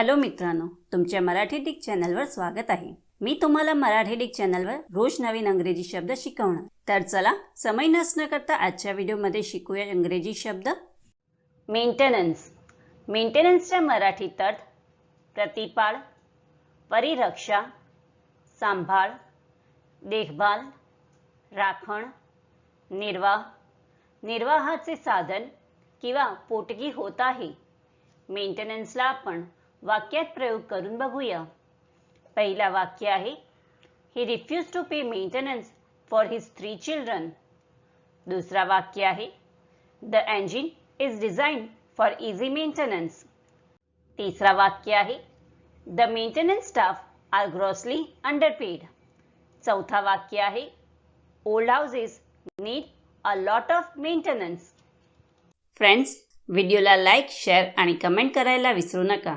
Hello मित्रांनो तुमच्या Marathi Dick चॅनलवर स्वागत आहे. मी तुम्हाला मराठी डिक चॅनलवर रोज नवीन अंग्रेजी शब्द शिकवणार. तर चला समय नसणं करता आजच्या व्हिडिओमध्ये शिकूया इंग्रजी शब्द. मेंटेनन्स मेंटेनन्सच्या मराठी अर्थ प्रतिपाळ परिरक्षा सांभाळ देखभाल राखण निर्वाह. निर्वाहाचे साधन किंवा पोटगी होत आहे. मेंटेनन्सला आपण वाक्यात प्रयोग करून बघूया. पहिला वाक्य आहे he refuse to pay maintenance for his three children दुसरा वाक्य आहे the engine is design for easy maintenance तिसरा वाक्य आहे the maintenance staff are grossly underpaid चौथा वाक्य आहे old houses need a lot of maintenance friends व्हिडिओला लाईक शेअर आणि कमेंट करायला विसरू नका.